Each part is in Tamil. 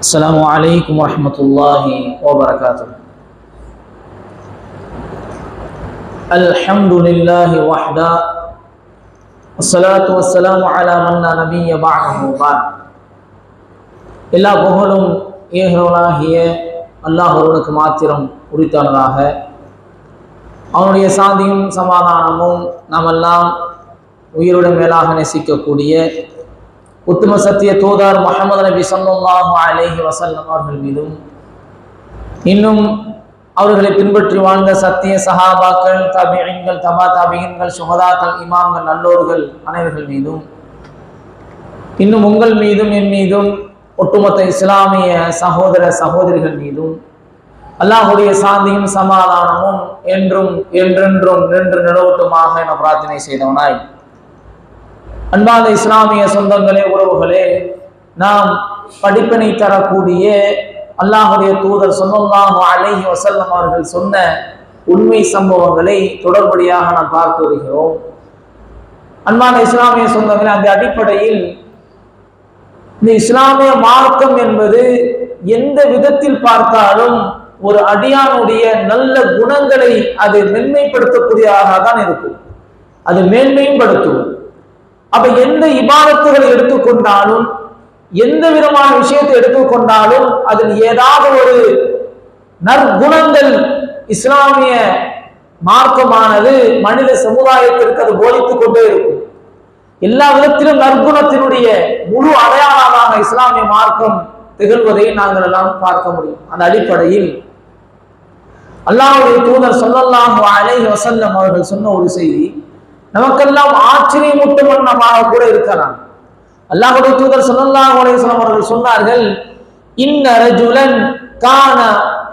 السلام عليكم ورحمة الله وبركاته الحمد لله وحده والصلاة والسلام على من لا نبي بعده بعد எல்லா புகழும் ஏகவனாகிய அல்லாஹ் ஒருவனுக்கு மாத்திரம் உரித்தானதாக அவனுடைய சாந்தியும் சமாதானமும் நாமெல்லாம் உயிருடன் மேலாக நேசிக்கக்கூடிய உத்தம சத்திய தூதர் முகமது நபி சொல்லாஹு அலேஹி வசல்லம் அவர்கள் மீதும் இன்னும் அவர்களை பின்பற்றி வாழ்ந்த சத்திய சஹாபாக்கள் தபியங்கள் தபா தபிகன்கள் சுகதாக்கள் இமாம்கள் நல்லோர்கள் அனைவர்கள் மீதும் இன்னும் உங்கள் மீதும் என் மீதும் ஒட்டுமொத்த இஸ்லாமிய சகோதர சகோதரிகள் மீதும் அல்லாஹுடைய சாந்தியும் சமாதானமும் என்றும் என்றென்றும் நின்று நிலவட்டுமாக என பிரார்த்தனை செய்தவனாய். அன்பான இஸ்லாமிய சொந்தங்களே உறவுகளே நாம் படிப்பினை தரக்கூடிய அல்லாஹுடைய தூதர் சொன்னல்லாஹு அலைஹி வசல்லம் அவர்கள் சொன்ன உண்மை சம்பவங்களை தொடர்படியாக நாம் பார்த்து வருகிறோம். அன்பான இஸ்லாமிய சொந்தங்களே அந்த அடிப்படையில் இந்த இஸ்லாமிய மார்க்கம் என்பது எந்த விதத்தில் பார்த்தாலும் ஒரு அடியானுடைய நல்ல குணங்களை அது மென்மைப்படுத்தக்கூடியதாக தான் இருக்கும். அது மேன்மையும் படுத்தும். அப்ப எந்த இபாதத்துகளை எடுத்துக்கொண்டாலும் எந்த விதமான விஷயத்தை எடுத்துக்கொண்டாலும் அதில் ஏதாவது ஒரு நற்குணங்கள் இஸ்லாமிய மார்க்கமானது மனித சமுதாயத்திற்கு அது போதித்துக் கொண்டே இருக்கும். எல்லா விதத்திலும் நற்குணத்தினுடைய முழு அடையாளமாக இஸ்லாமிய மார்க்கம் திகழ்வதை நாங்கள் எல்லாம் பார்க்க முடியும். அந்த அடிப்படையில் அல்லாஹுடைய தூதர் சொல்லல்லாஹு அலை வசல்லம் அவர்கள் சொன்ன ஒரு செய்தி நமக்கெல்லாம் ஆச்சரியமூட்டும் வண்ணமாக கூட இருக்கலாம். அல்லாஹுடைய தூதர் சொல்லல்லாஹு அலைஹி அவர்கள் சொன்னார்கள் இன்ன ரஜுலன் கான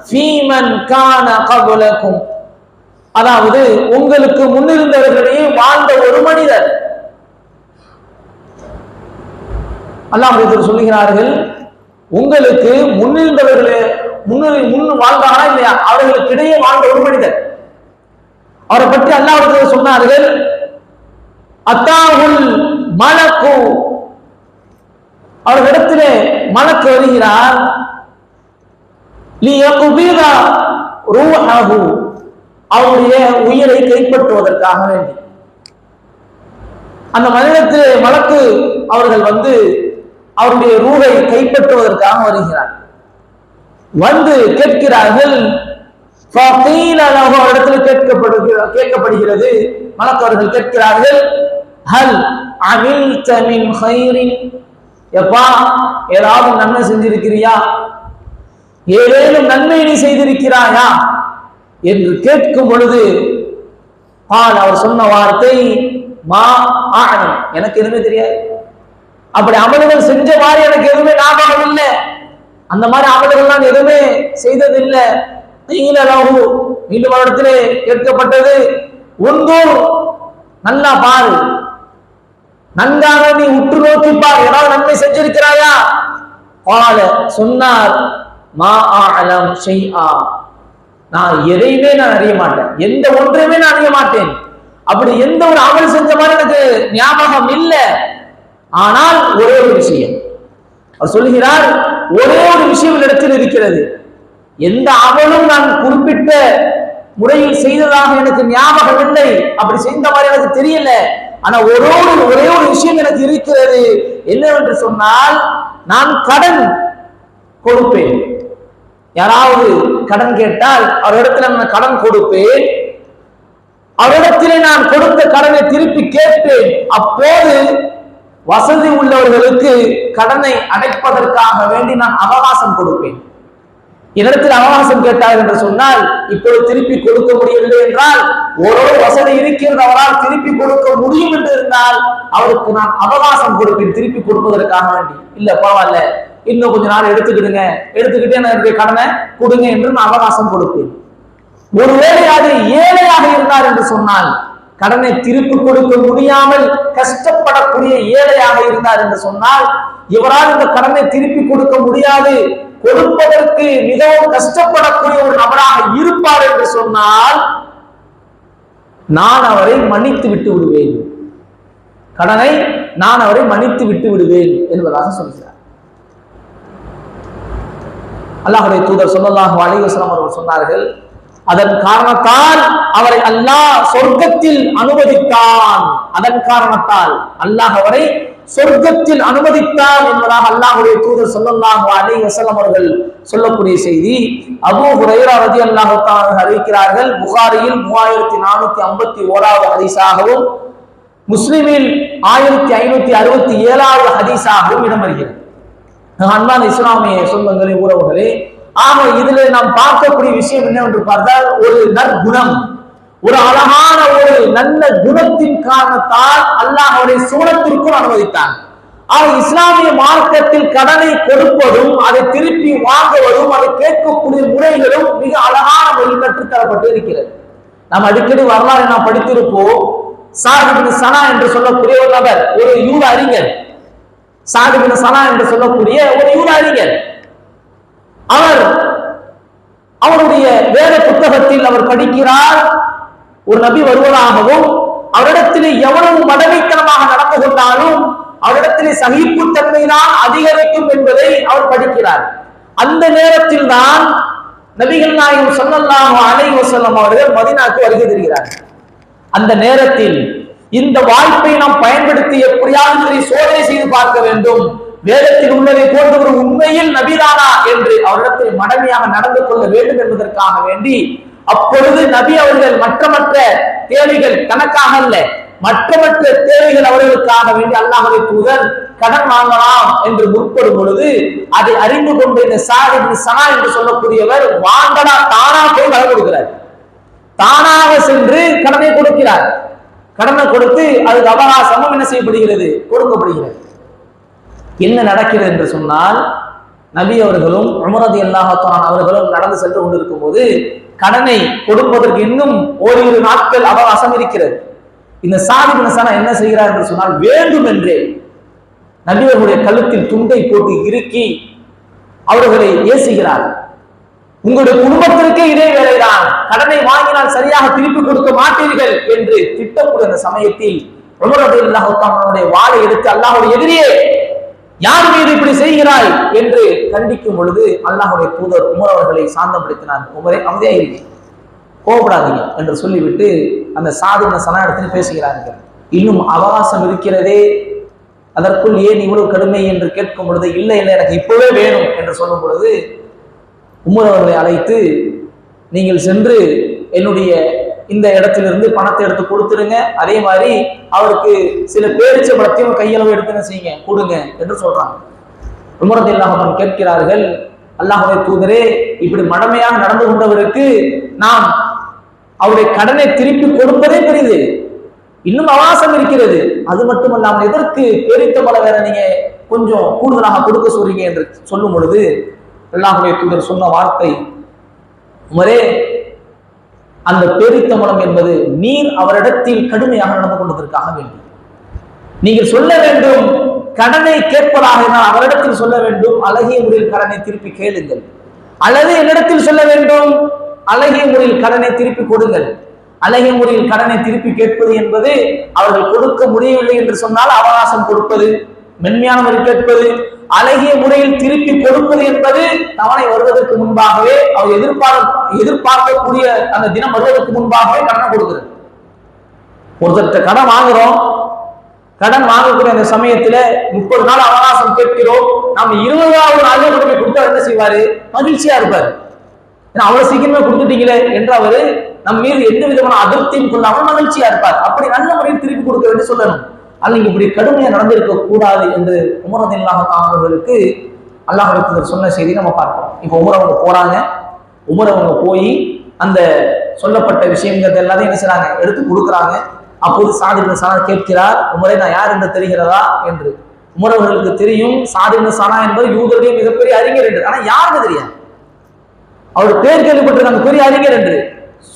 ஃபீமன் கான கபுலக்கும் அதாவது உங்களுக்கு முன்னிருந்தவர்களிடையே வாழ்ந்த ஒரு மனிதர். அல்லாஹ் சொல்லுகிறார்கள் உங்களுக்கு முன்னிருந்தவர்களே முன்னுரி முன் வாழ்ந்தாரா இல்லையா? அவர்களுக்கு இடையே வாழ்ந்த ஒரு மனிதர். அவரை பற்றி அல்லாஹ் சொன்னார்கள் அத்தாவுல் மலக்கு. அவர்களிடத்திலே மலக்கு வருகிறார் அவருடைய உயிரை கைப்பற்றுவதற்காக வேண்டி. அந்த மனிதத்திலே மலக்கு அவர்கள் வந்து அவருடைய ரூகை கைப்பற்றுவதற்காக வருகிறார். வந்து கேட்கிறார்கள் இடத்துல கேட்கப்படுகிறது. கேட்கப்படுகிறது மலக்கவர்கள் கேட்கிறார்கள் ஹல் அமில் தமின் ஹைரின் எப்பா ஏதாவது நன்மை செஞ்சிருக்கிறியா? ஏதேனும் நன்மை நீ செய்திருக்கிறாயா? என்று கேட்கும் பொழுது பால் அவர் சொன்ன வார்த்தை மா ஆகணும் எனக்கு எதுவுமே தெரியாது. அப்படி அமல்கள் செஞ்ச மாதிரி எனக்கு எதுவுமே ஞாபகம் இல்லை. அந்த மாதிரி அமல்கள் நான் எதுவுமே செய்ததில்லை. நீங்களு மீண்டும் இடத்திலே கேட்கப்பட்டது உந்தூர் நல்லா பாரு. நன்காக நீ உற்று நோக்கிப்பார். ஏதாவது நன்மை செஞ்சிருக்கிறாயா? பால சொன்னார் மா ஆலம் செய் ஆ நான் எதையுமே நான் அறிய மாட்டேன். எந்த ஒன்றையுமே நான் அறிய மாட்டேன். அப்படி எந்த ஒரு அமல் செஞ்ச மாதிரி எனக்கு ஞாபகம் இல்லை. ஆனால் ஒரே ஒரு விஷயம். அவர் சொல்கிறார் ஒரே ஒரு விஷயம் இடத்தில் இருக்கிறது. எந்த அமலும் நான் குறிப்பிட்ட முறையில் செய்ததாக எனக்கு ஞாபகம் இல்லை. அப்படி செய்த மாதிரி எனக்கு தெரியல. ஆனா ஒரே ஒரு ஒரே ஒரு விஷயம் எனக்கு இருக்கிறது. என்னவென்று சொன்னால் நான் கடன் கொடுப்பேன். யாராவது கடன் கேட்டால் அவரிடத்துல நான் கடன் கொடுப்பேன். அவரிடத்திலே நான் கொடுத்த கடனை திருப்பி கேட்பேன். அப்போது வசதி உள்ளவர்களுக்கு கடனை அடைப்பதற்காக வேண்டி நான் அவகாசம் கொடுப்பேன். என்னிடத்தில் அவகாசம் கேட்டார் என்று சொன்னால் இப்பொழுது திருப்பி கொடுக்க முடியவில்லை என்றால் ஒரு வசதி இருக்கிறது அவரால் திருப்பி கொடுக்க முடியும் என்று இருந்தால் அவருக்கு நான் அவகாசம் கொடுப்பேன் திருப்பி கொடுப்பதற்காக வேண்டி. இல்ல பரவாயில்ல. இன்னும் கொஞ்ச நாள் எடுத்துக்கிடுங்க. எடுத்துக்கிட்டே நான் என்னுடைய கடனை கொடுங்க என்று நான் அவகாசம் கொடுப்பேன். ஒருவேளை அது ஏழையாக இருந்தார் என்று சொன்னால் கடனை திருப்பி கொடுக்க முடியாமல் கஷ்டப்படக்கூடிய ஏழையாக இருந்தார் என்று சொன்னால் இவரால் இந்த கடனை திருப்பி கொடுக்க முடியாது. கொடுப்பதற்கு மிகவும் கஷ்டப்படக்கூடிய ஒரு நபராக இருப்பார் என்று சொன்னால் நான் அவரை மன்னித்து விட்டு விடுவேன். கடனை நான் அவரை மன்னித்து விட்டு விடுவேன் என்பதாக சொல்கிறார். அல்லாஹுடைய தூதர் சொல்லலாக அலிவசலம் அவர்கள் சொன்னார்கள் அதன் காரணத்தால் அவரை அல்லாஹ் சொர்க்கத்தில் அனுமதித்தான். அதன் காரணத்தால் அல்லாஹ் அவரை சொர்க்கத்தில் அனுமதித்தார் என்பதாக அல்லாஹுடைய தூதர் சொல்லல்லாஹு அலி வசலம் அவர்கள் சொல்லக்கூடிய செய்தி. அபு ஹுரைரா ரதி அல்லாஹு அறிவிக்கிறார்கள் புகாரியில் மூவாயிரத்தி நானூத்தி ஐம்பத்தி ஓராவது ஹதீஸாகவும் முஸ்லிமில் ஆயிரத்தி ஐநூத்தி அறுபத்தி ஏழாவது ஹதீஸாகவும் இடம்பெறுகிறது. அன்பான இஸ்லாமிய சொந்தங்களே உறவுகளே ஆக இதில் நாம் பார்க்கக்கூடிய விஷயம் என்னவென்று பார்த்தால் ஒரு நற்குணம். ஒரு அழகான ஒரு நல்ல குணத்தின் காரணத்தால் அல்லாஹ் அவரை சூழத்திற்குள் அனுமதித்தான். அவர் இஸ்லாமிய மார்க்கத்தில் கடனை கொடுப்பதும் அதை திருப்பி வாங்குவதும் அதை கேட்கக்கூடிய முறைகளும் மிக அழகான முறையில் கற்றுத்தரப்பட்டு இருக்கிறது. நாம் அடிக்கடி வரலாறு நாம் படித்திருப்போம். சாஹிபின் சனா என்று சொல்லக்கூடிய ஒரு நபர் ஒரு யூத அறிஞர். சாஹிபின் சனா என்று சொல்லக்கூடிய ஒரு யூத அறிஞர். அவர் அவருடைய வேத புத்தகத்தில் அவர் படிக்கிறார். ஒரு நபி வருவதாகவும் அவரிடத்திலே எவ்வளவு மதவைத்தனமாக நடந்து கொண்டாலும் அவரிடத்திலே சகிப்புத்தன்மை தான் அதிகரிக்கும் என்பதை அவர் படிக்கிறார். அந்த நேரத்தில் தான் நபிகள் நாயகம் சொல்லலாம் அலை வசல்லம் அவர்கள் மதினாக்கு வருகை தருகிறார். அந்த நேரத்தில் இந்த வாய்ப்பை நாம் பயன்படுத்தி எப்படியாவது சோதனை செய்து பார்க்க வேண்டும். வேதத்தில் உள்ளதை போன்ற ஒரு உண்மையில் நபிதானா என்று அவரிடத்தில் மடமையாக நடந்து கொள்ள வேண்டும் என்பதற்காக வேண்டி அப்பொழுது நபி அவர்கள் மற்ற மற்ற தேவைகள் கணக்காக அல்ல மற்ற மற்ற தேவைகள் அவர்களுக்காக வேண்டி அல்லாஹரை தூதர் கடன் வாங்கலாம் என்று முற்படும் பொழுது அதை அறிந்து கொண்டு இந்த சாஹிப் சனா என்று சொல்லக்கூடியவர் வாங்கடா தானா போய் கடன் கொடுக்கிறார். தானாக சென்று கடனை கொடுக்கிறார். கடனை கொடுத்து அதுக்கு அவகாசமும் என்ன செய்யப்படுகிறது? கொடுக்கப்படுகிறது. என்ன நடக்கிறது என்று சொன்னால் நபி அவர்களும் உமரது அல்லாஹத்தான் அவர்களும் நடந்து சென்று கொண்டிருக்கும் போது கடனை கொடுப்பதற்கு இன்னும் ஓரிரு நாட்கள் அவகாசம் இருக்கிறது இந்த சாதி சனா என்ன செய்கிறார் என்று சொன்னால் வேண்டும் என்றே நபியர்களுடைய கழுத்தில் துண்டை போட்டு இறுக்கி அவர்களை ஏசுகிறார். உங்களுடைய குடும்பத்திற்கே இதே வேலைதான். கடனை வாங்கினால் சரியாக திருப்பி கொடுக்க மாட்டீர்கள் என்று திட்டக்கூடிய அந்த சமயத்தில் உமரது அல்லாஹுடைய வாழை எடுத்து அல்லாஹுடைய எதிரியே யார் மீது இப்படி செய்கிறாய்? என்று கண்டிக்கும் பொழுது அல்லாஹுடைய தூதர் உமர் அவர்களை சாந்தப்படுத்தினார் உமரை அமைதியாக கோபப்படாதீங்க என்று சொல்லிவிட்டு அந்த சாதின சனா இடத்தில் பேசுகிறார்கள். இன்னும் அவகாசம் இருக்கிறதே. அதற்குள் ஏன் இவ்வளவு கடுமை என்று கேட்கும் பொழுது இல்லை இல்லை எனக்கு இப்பவே வேணும் என்று சொல்லும் பொழுது உமர் அவர்களை அழைத்து நீங்கள் சென்று என்னுடைய இந்த இடத்திலிருந்து பணத்தை எடுத்து கொடுத்துருங்க. அதே மாதிரி அவருக்கு சில பேரிச்ச படத்தையும் கையளவு எடுத்து செய்யுங்க? கொடுங்க என்று சொல்றாங்க. உமரது இல்லாமல் கேட்கிறார்கள் அல்லாஹுடைய தூதரே இப்படி மடமையாக நடந்து கொண்டவருக்கு நாம் அவருடைய கடனை திருப்பி கொடுப்பதே பெரிது. இன்னும் அவாசம் இருக்கிறது. அது மட்டுமல்லாமல் எதற்கு பேரித்த பல வேற நீங்க கொஞ்சம் கூடுதலாக கொடுக்க சொல்றீங்க? என்று சொல்லும் பொழுது அல்லாஹுடைய தூதர் சொன்ன வார்த்தை உமரே அந்த பேரித்தமலம் என்பது நீர் அவரிடத்தில் கடுமையாக நடந்து கொண்டதற்காக வேண்டும். நீங்கள் சொல்ல வேண்டும் கடனை கேட்பதாக நான் அவரிடத்தில் சொல்ல வேண்டும் அழகிய முறையில் கடனை திருப்பி கேளுங்கள். அல்லது என்னிடத்தில் சொல்ல வேண்டும் அழகிய முறையில் கடனை திருப்பி கொடுங்கள். அழகிய முறையில் கடனை திருப்பி கேட்பது என்பது அவர்கள் கொடுக்க முடியவில்லை என்று சொன்னால் அவகாசம் கொடுப்பது மென்மையான கேட்பது அழகிய முறையில் திருப்பி கொடுப்பது என்பது தவணை வருவதற்கு முன்பாகவே அவர் எதிர்பார்க்க எதிர்பார்க்கக்கூடிய அந்த தினம் வருவதற்கு முன்பாகவே கடனை கொடுக்கிறது. ஒருத்தர்கிட்ட கடன் வாங்குறோம். கடன் வாங்கக்கூடிய அந்த சமயத்துல முப்பது நாள் அவகாசம் கேட்கிறோம். நம்ம இருபதாவது நாளே கொண்டு போய் கொடுத்தா என்ன செய்வாரு? மகிழ்ச்சியா இருப்பாரு. அவ்வளவு சீக்கிரமே கொடுத்துட்டீங்களே என்று அவரு நம் மீது எந்த விதமான அதிருப்தியும் கொள்ளாமல் மகிழ்ச்சியா இருப்பார். அப்படி நல்ல முறையில் திருப்பி கொடுக்க வேண்டும் சொல்லணும். அல்ல இப்படி கடுமையாக நடந்திருக்க கூடாது என்று உமரதில்லாக அவர்களுக்கு அல்லாஹ் சொன்ன செய்தி நம்ம பார்க்கிறோம் இப்போ உமர் அவங்க போறாங்க. உமர் அவங்க போய் அந்த சொல்லப்பட்ட விஷயங்கள் எல்லாத்தையும் என்ன செய்றாங்க? எடுத்து கொடுக்குறாங்க. அப்போது சாதிபின் சானா கேட்கிறார் உமரை நான் யார் என்று தெரிகிறதா? என்று. உமரவர்களுக்கு தெரியும் சாதிபின் சானா என்பது யூதருடைய மிகப்பெரிய அறிஞர் என்று. ஆனால் யாருக்கு தெரியாது? அவர் பேர் கேள்விப்பட்டிருக்காங்க பெரிய அறிஞர் என்று.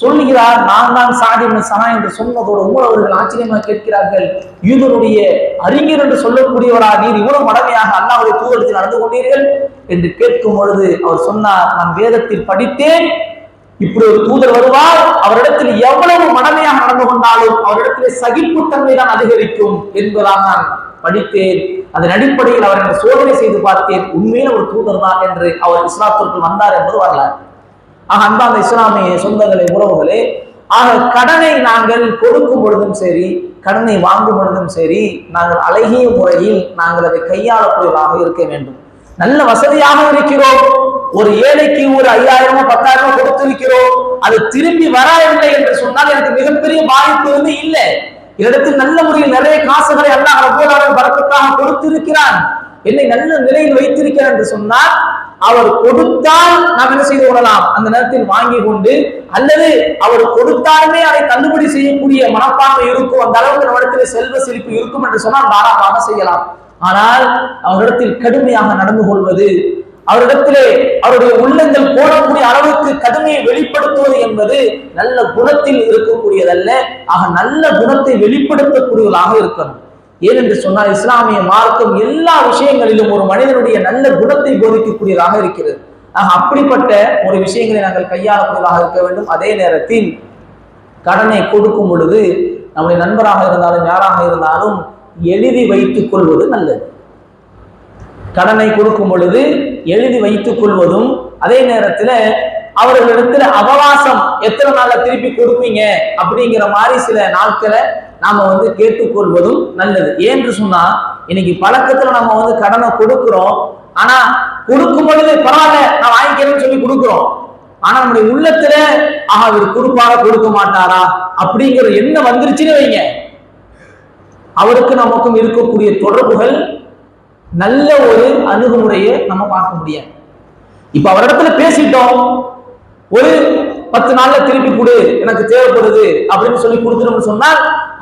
சொல்லுகிறார் நான் தான் சாதி சனா என்று சொன்னதோடு உங்கள் அவர்கள் ஆச்சரியமாக கேட்கிறார்கள். யூதருடைய அறிஞர் என்று சொல்லக்கூடியவரா நீர் இவ்வளவு மடமையாக அண்ணாவுடைய தூதரத்தில் நடந்து கொண்டீர்கள் என்று கேட்கும் பொழுது அவர் சொன்னார் நான் வேதத்தில் படித்தேன். இப்படி ஒரு தூதர் வருவார் அவரிடத்தில் எவ்வளவு மடமையாக நடந்து கொண்டாலும் அவரிடத்தில் சகிப்புத்தன்மை தான் அதிகரிக்கும் என்பதாக நான் படித்தேன். அதன் அடிப்படையில் அவர் சோதனை செய்து பார்த்தேன். உண்மையில ஒரு தூதர் தான் என்று அவர் இஸ்லாத்திற்கு வந்தார் என்பது வரலாறு. ஆக அந்த இஸ்லாமிய சொந்தங்களே உறவுகளே ஆக கடனை நாங்கள் கொடுக்கும் பொழுதும் சரி கடனை வாங்கும் பொழுதும் சரி நாங்கள் அழகிய முறையில் நாங்கள் அதை கையாளக்கூடியதாக இருக்க வேண்டும். நல்ல வசதியாக இருக்கிறோம். ஒரு ஏழைக்கு ஒரு ஐயாயிரமோ பத்தாயிரமோ கொடுத்திருக்கிறோம். அது திரும்பி வராவில்லை என்று சொன்னால் எனக்கு மிகப்பெரிய பாதிப்பு வந்து இல்லை. இடத்தில் நல்ல முறையில் நிறைய காசுகளை அல்லாஹ் ரப்போலாவின் பறக்கத்தாக கொடுத்திருக்கிறான். என்னை நல்ல நிலையில் வைத்திருக்கிறார் என்று சொன்னால் அவர் கொடுத்தால் நாம் என்ன செய்து கொள்ளலாம்? அந்த நேரத்தில் வாங்கி கொண்டு அல்லது அவர் கொடுத்தாலுமே அதை தள்ளுபடி செய்யக்கூடிய மனப்பான்மை இருக்கும் அந்த அளவுக்கு நம்மிடத்தில் செல்வ செழிப்பு இருக்கும் என்று சொன்னால் தாராளமாக செய்யலாம். ஆனால் அவரிடத்தில் கடுமையாக நடந்து கொள்வது அவரிடத்திலே அவருடைய உள்ளங்கள் போடக்கூடிய அளவுக்கு கடுமையை வெளிப்படுத்துவது என்பது நல்ல குணத்தில் இருக்கக்கூடியதல்ல. ஆக நல்ல குணத்தை வெளிப்படுத்தக்கூடியவர்களாக இருக்கணும். ஏனென்று சொன்னால் இஸ்லாமிய மார்க்கம் எல்லா விஷயங்களிலும் ஒரு மனிதனுடைய நல்ல குணத்தை போதிக்கக்கூடியதாக இருக்கிறது. ஆக அப்படிப்பட்ட ஒரு விஷயங்களை நாங்கள் கையாளக்கூடியதாக இருக்க வேண்டும். அதே நேரத்தில் கடனை கொடுக்கும் பொழுது நம்முடைய நண்பராக இருந்தாலும் யாராக இருந்தாலும் எழுதி வைத்துக் கொள்வது நல்லது. கடனை கொடுக்கும் பொழுது எழுதி வைத்துக் கொள்வதும் அதே நேரத்தில் அவர்களிடத்துல அவகாசம் எத்தனை நாள்ல திருப்பி கொடுப்பீங்க? அப்படிங்கிற மாதிரி சில நாட்களை நாம வந்து கேட்டுக்கொள்வதும் நல்லது. ஏன்று சொன்னா இன்னைக்கு பழக்கத்துல நம்ம வந்து கடனை கொடுக்கிறோம். ஆனா கொடுக்கும் பொழுது பரவாயில்ல நான் வாங்கிக்கிறேன்னு சொல்லி கொடுக்கிறோம். ஆனா நம்முடைய உள்ளத்துல ஆஹா இவர் கொடுப்பாரா கொடுக்க மாட்டாரா? அப்படிங்கிற என்ன வந்துருச்சுன்னு வைங்க. அவருக்கு நமக்கும் இருக்கக்கூடிய தொடர்புகள் நல்ல ஒரு அணுகுமுறையை நம்ம பார்க்க முடியாது. இப்ப அவரிடத்துல பேசிட்டோம். ஒரு பத்து நாள்ல திருப்பி கொடு எனக்கு தேவைப்படுது அப்படின்னு சொல்லி கொடுத்துட்டோம்னு சொன்னால்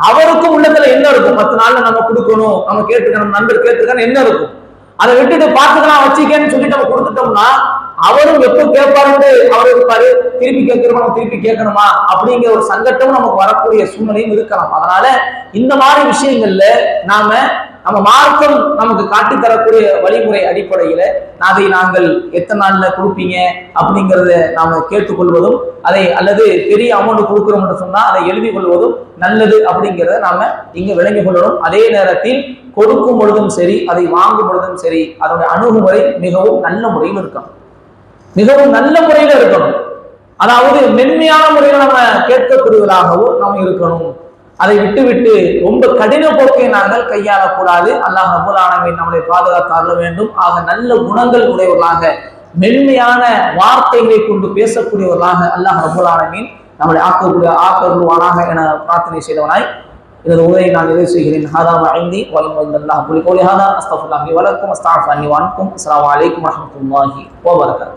அவருக்கும் உள்ளத்துல என்ன இருக்கும்? பத்து நாள்ல நம்ம கொடுக்கணும். நம்ம கேட்டுக்கணும் நண்பர் கேட்டுக்கணும் என்ன இருக்கும்? அதை விட்டுட்டு பார்த்துக்கலாம் வச்சுக்கேன்னு சொல்லிட்டு நம்ம கொடுத்துட்டோம்னா அவரும் எப்போ கேட்பாருன்னு அவர் இருப்பாரு. திருப்பி கேட்கிறோமா நம்ம திருப்பி கேட்கணுமா? அப்படிங்கிற ஒரு சங்கட்டமும் நமக்கு வரக்கூடிய சூழ்நிலையும் இருக்கலாம். அதனால இந்த மாதிரி விஷயங்கள்ல நாம நம்ம மார்க்கம் நமக்கு காட்டி தரக்கூடிய வழிமுறை அடிப்படையில அதை நாங்கள் எத்தனை நாள்ல கொடுப்பீங்க அப்படிங்கிறத நாம கேட்டுக்கொள்வதும் அதை அல்லது பெரிய அமௌண்ட் கொடுக்குறோம் என்று சொன்னா அதை எழுதி கொள்வதும் நல்லது அப்படிங்கிறத நாம இங்க விளங்கிக் கொள்ளணும். அதே நேரத்தில் கொடுக்கும் பொழுதும் சரி அதை வாங்கும் பொழுதும் சரி அதனுடைய அணுகுமுறை மிகவும் நல்ல முறையில் இருக்கணும். மிகவும் நல்ல முறையில இருக்கணும். அதாவது மென்மையான முறையில் நம்ம கேட்கக்கூடியவராகவும் நாம் இருக்கணும். அதை விட்டுவிட்டு ரொம்ப கடின போக்கை நாங்கள் கையாளக்கூடாது. அல்லாஹ் ரபுல் நம்மளை பாதுகாத்து வேண்டும். ஆக நல்ல குணங்கள் உடையவர்களாக மென்மையான வார்த்தைகளை கொண்டு பேசக்கூடியவர்களாக அல்லாஹ் ரபுல் நம்மளை ஆக்கக்கூடிய ஆக்கருவானாக என பிரார்த்தனை செய்தவனாய். எனது உரையை நான் நிறைவு செய்கிறேன். ஹாதா ஐந்தி வலம் அல்லாஹ் புலி கோலி ஹாதா. அஸ்தஃபுல்லாஹி வலக்கும். அஸ்தாஃப் வணக்கம் அஸ்லாம் வலைக்கம் வரமத்துல்லாஹி வபரகாத்.